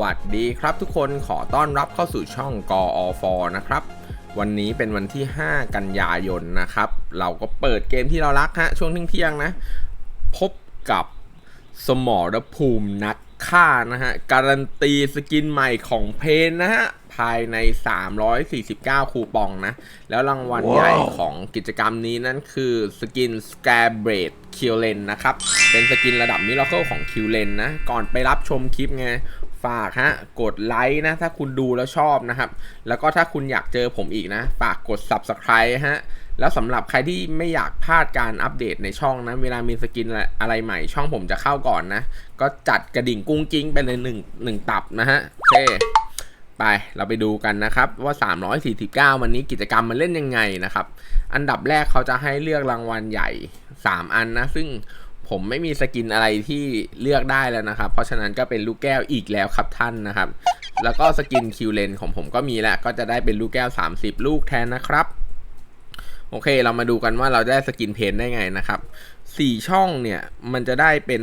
วัสดีครับทุกคนขอต้อนรับเข้าสู่ช่องกอฟนะครับ วันนี้เป็นวันที่ 5 กันยายนนะครับ เราก็เปิดเกมที่เรารักฮะช่วงเที่ยงนะ พบกับสมรภูมินักฆ่านะฮะ การันตีสกินใหม่ของเพนนะฮะ ภายใน 349 คูปองนะ แล้วรางวัลใหญ่ของกิจกรรมนี้นั่นคือสกิน s c a r b r a d q l e n นนะครับ เป็นสกินระดับมิราเคิลของ q l e n นะ ก่อนไปรับชมคลิปไง ฝากฮะกดไลค์นะ ถ้าคุณดูแล้วชอบนะครับ แล้วก็ถ้าคุณอยากเจอผมอีกนะ ฝากกด Subscribe ฮะแล้วสำหรับใครที่ไม่อยากพลาดการอัปเดตในช่องนะ เวลามีสกินอะไรใหม่ช่องผมจะเข้าก่อนนะ ก็จัดกระดิ่งกุ้งกิ้งไปเลยหนึ่งหนึ่งตับนะฮะโอเคไปเราไปดูกันนะครับว่า 349 วันนี้กิจกรรมมันเล่นยังไงนะครับ อันดับแรกเขาจะให้เลือกรางวัลใหญ่ 3 อันนะ ซึ่ง ผมไม่มีสกินอะไรที่เลือกได้แล้วนะครับ เพราะฉะนั้นก็เป็นลูกแก้วอีกแล้วครับท่านนะครับ แล้วก็สกินคิวเลนของผมก็มีแล้ว ก็จะได้เป็นลูกแก้ว 30 ลูกแทนนะครับ โอเค เรามาดูกันว่าเราได้สกินเพนได้ไงนะครับ4ช่องเนี่ย มันจะได้เป็น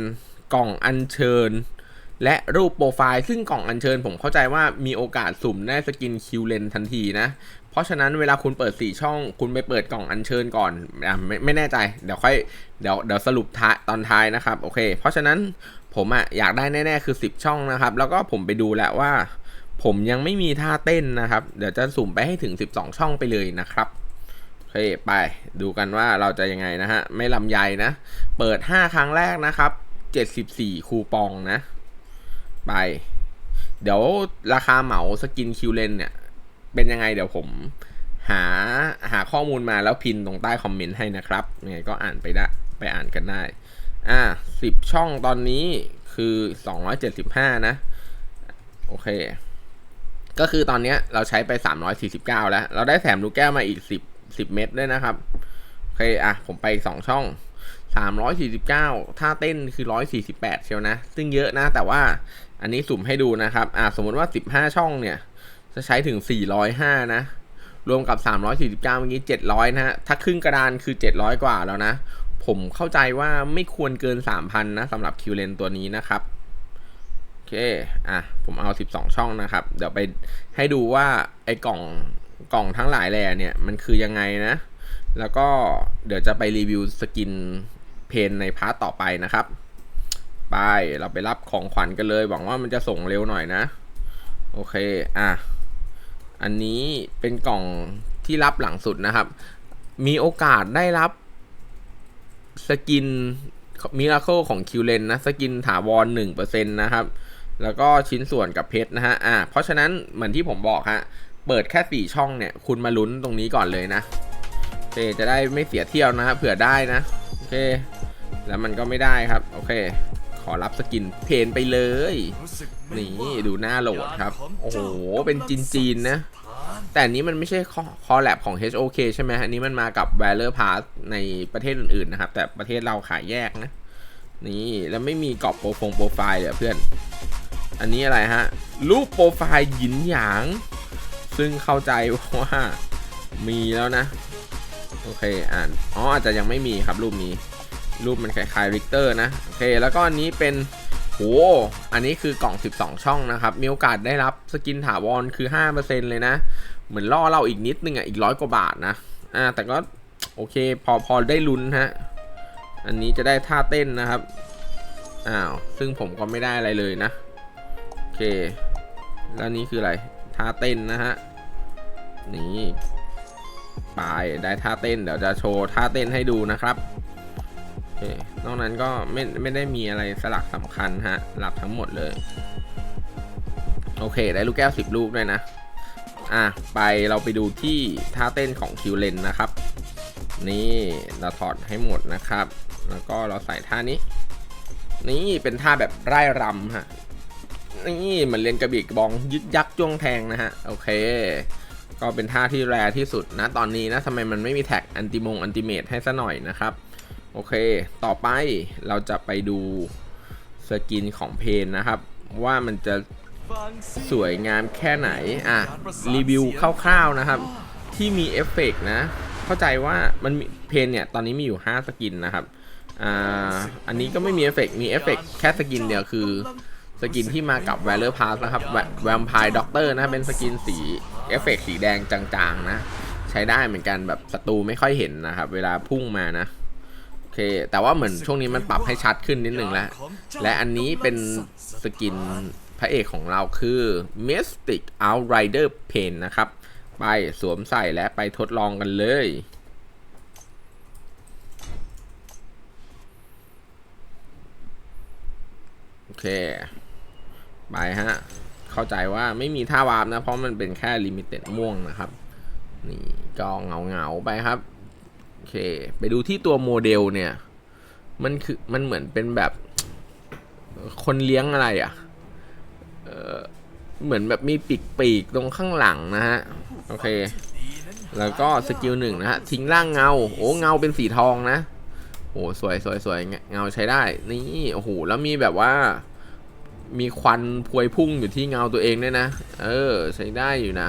กล่องอัญเชิญ และรูปโปรไฟล์ ซึ่งกล่องอัญเชิญผมเข้าใจว่ามีโอกาสสุ่มได้สกินคิวเลนทันทีนะ เพราะฉะนั้นเวลาคุณเปิด 4 ช่อง คุณไปเปิดกล่องอัญเชิญก่อนอะไม่ไม่แน่ใจ เดี๋ยวค่อยเดี๋ยวเดี๋ยวสรุปท้ายตอนท้ายนะครับโอเค เพราะฉะนั้นผมอะอยากได้แน่ๆคือ 10 ช่องนะครับ แล้วก็ผมไปดูแล้วว่า ผมยังไม่มีท่าเต้นนะครับ เดี๋ยวจะสุ่มไปให้ถึง 12 ช่องไปเลยนะครับโอเคไปดูกันว่าเราจะยังไงนะฮะไม่ลำไยนะ เปิด 5 ครั้งแรกนะครับ 74 คูปองนะ ไป เดี๋ยวราคาเหมาสกินคิวเลนเนี่ย เป็นยังไงเดี๋ยวผมหาหาข้อมูลมาแล้วพินตรงใต้คอมเมนต์ให้นะครับยังไงก็อ่านไปได้ไปอ่านกันได้ อ่าสิบช่องตอนนี้คือ275นะ โอเค ก็คือตอนนี้เราใช้ไป349แล้ว เราได้แถมลูกแก้วมาอีก10 10เม็ดด้วยนะครับ โอเค อะ ผมไปอีก2ช่อง349ถ้าเต้นคือ148เชียวนะ ซึ่งเยอะนะ แต่ว่าอันนี้สุ่มให้ดูนะครับ อะสมมติว่า15ช่องเนี่ย จะใช้ถึง 405 นะ รวมกับ 349เมื่อกี้ 700 นะฮะ ถ้าครึ่งกระดานคือ 700 กว่าแล้วนะ ผมเข้าใจว่าไม่ควรเกิน 3,000 นะสำหรับคิวเลนตัวนี้นะครับ โอเค อะ ผมเอา 12 ช่องนะครับ เดี๋ยวไปให้ดูว่าไอ้กล่องกล่องทั้งหลายแหล่เนี่ย มันคือยังไงนะ แล้วก็เดี๋ยวจะไปรีวิวสกินเพนในพาร์ตต่อไปนะครับ ไป เราไปรับของขวัญกันเลย หวังว่ามันจะส่งเร็วหน่อยนะ โอเค อะ อันนี้เป็นกล่องที่รับหลังสุดนะครับ มีโอกาสได้รับสกินมิราเคิลของคิวเลนนะ สกินถาวรหนึ่งเปอร์เซ็นต์นะครับ แล้วก็ชิ้นส่วนกับเพชรนะฮะ อ่า เพราะฉะนั้นเหมือนที่ผมบอกฮะ เปิดแค่สี่ช่องเนี่ย คุณมาลุ้นตรงนี้ก่อนเลยนะโอเคจะได้ไม่เสียเที่ยวนะครับเผื่อได้นะ โอเค แล้วมันก็ไม่ได้ครับ โอเค ขอรับสกินเพนไปเลย นี่ดูหน้าโหลดครับ โอ้โห เป็นจีนจีนนะ แต่อันนี้มันไม่ใช่คอแลบของ HOK ใช่ไหมอันนี้มันมากับ v a l o r Pass ในประเทศอื่นๆนะครับ แต่ประเทศเราขายแยกนะ นี่แล้วไม่มีกรอบโปรฟงโปรไฟล์เลยเพื่อน อันนี้อะไรฮะ รูปโปรไฟล์หยินหยาง ซึ่งเข้าใจว่ามีแล้วนะ โอเคอ่านอ๋ออาจจะยังไม่มีครับรูปนี้ รูปมันคล้ายๆริกเตอร์นะ โอเค แล้วก็อันนี้เป็นโหอันนี้คือกล่อง 12 ช่องนะครับ มีโอกาสได้รับสกินถาวรคือ 5%เลยนะ เหมือนล่อเราอีกนิดนึงอะ อีกร้อยกว่าบาทนะ อ่า แต่ก็โอเค พอพอได้ลุ้นฮะ อันนี้จะได้ท่าเต้นนะครับ อ้าว ซึ่งผมก็ไม่ได้อะไรเลยนะ โอเค แล้วนี้คืออะไร ท่าเต้นนะฮะ นี่ไปได้ท่าเต้น เดี๋ยวจะโชว์ท่าเต้นให้ดูนะครับ โอเคนอกนั้นก็ไม่ไม่ได้มีอะไรสลักสำคัญฮะ หลักทั้งหมดเลย โอเค ได้ลูกแก้ว10ลูกด้วยนะ อะ ไปเราไปดูที่ท่าเต้นของคิวเลนนะครับ นี่เราถอดให้หมดนะครับ แล้วก็เราใส่ท่านี้ นี่เป็นท่าแบบไร่รำฮะ นี่เหมือนเล่นกระบี่กระบองยึกยักจ้วงแทงนะฮะ โอเคก็เป็นท่าที่แรที่สุดนะตอนนี้นะทำไมมันไม่มีแท็กอันติมงอันติเมตให้ซะหน่อยนะครับ โอเค ต่อไปเราจะไปดูสกินของเพนนะครับ ว่ามันจะสวยงามแค่ไหน อะ รีวิวคร่าวๆนะครับ ที่มีเอฟเฟกต์นะ เข้าใจว่ามันมเพนเนี่ย ตอนนี้มีอยู่ 5 สกินนะครับ อ่า อันนี้ก็ไม่มีเอฟเฟกต์มีเอฟเฟกต์แค่สกินเดียวคือ สกินที่มากับ v a l o r Pass นะครับ Vampire Doctor นะ เป็นสกินสีเอฟเฟกต์สีแดงจางๆนะ ใช้ได้เหมือนกันแบบศัตรูไม่ค่อยเห็นนะครับ เวลาพุ่งมานะ เค แต่ว่าเหมือนช่วงนี้มันปรับให้ชัดขึ้นนิดนึงแล้ว และอันนี้เป็นสกินพระเอกของเราคือ Mystic Outrider Pain นะครับ ไปสวมใส่และไปทดลองกันเลยโอเค ไปฮะ เข้าใจว่าไม่มีท่าวาร์ปนะ เพราะมันเป็นแค่ลิมิเต็ดม่วงนะครับ นี่ก็เงาเงาไปครับ อเค ไปดูที่ตัวโมเดลเนี่ย มันคือมันเหมือนเป็นแบบคนเลี้ยงอะไรอะ่ะเออเหมือนแบบมีปีกปีกๆตรงข้างหลังนะฮะ โอเค แล้วก็สกิลหนึ่งนะฮะ ทิ้งร่างเงา โอ้เงาเป็นสีทองนะ โอ้สวยสวยสวยเงาใช้ได้ นี่ โอ้โห แล้วมีแบบว่า มีควันพวยพุ่งอยู่ที่เงาตัวเองด้วยนะ เออ ใช้ได้อยู่นะ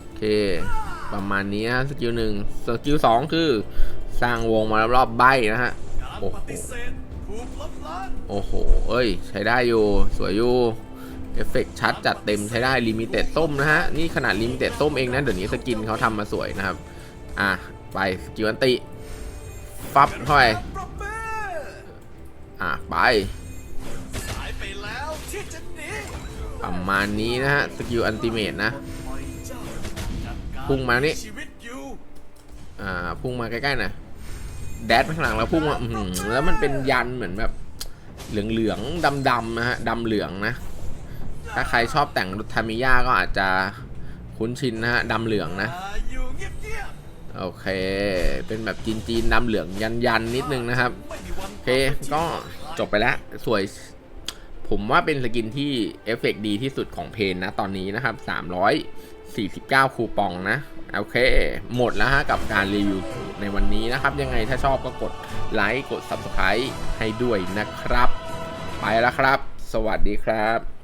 โอเค ประมาณนี้นะสกิลหนึ่งสกิลสองคือ สร้างวงมารอบๆใบนะฮะ โอ้โหโอ้โห เอ้ย ใช้ได้อยู่ สวยอยู่ เอฟเฟกต์ชัดจัดเต็มใช้ได้ลิมิเต็ดส้มนะฮะ นี่ขนาดลิมิเต็ดส้มเองนะ เดี๋ยวนี้สกินเขาทำมาสวยนะครับ อะ ไปสกิลอันติ ฟับเข้าไปอะ ไปประมาณนี้นะฮะ สกิลอันติเมตนะ พุ่งมานี่อ่าพุ่งมาใกล้ๆน่อยแดดไปข้างหลังแล้วพุ่งมาอื้อหือแล้วมันเป็นยันเหมือนแบบ เหลืองๆดำๆนะฮะดำเหลืองนะ ถ้าใครชอบแต่งรถทามิยาก็อาจจะคุ้นชินนะฮะดำเหลืองนะโอเค เป็นแบบจีนๆดำเหลืองยันๆนิดนึงนะครับ โอเค ก็จบไปแล้ว สวย ผมว่าเป็นสกินที่เอฟเฟกต์ดีที่สุดของเพนนะตอนนี้นะครับ 349 คูปองนะ โอเค หมดแล้วฮะกับการรีวิวในวันนี้นะครับ ยังไงถ้าชอบก็กดไลค์กด Subscribe ให้ด้วยนะครับ ไปแล้วครับ สวัสดีครับ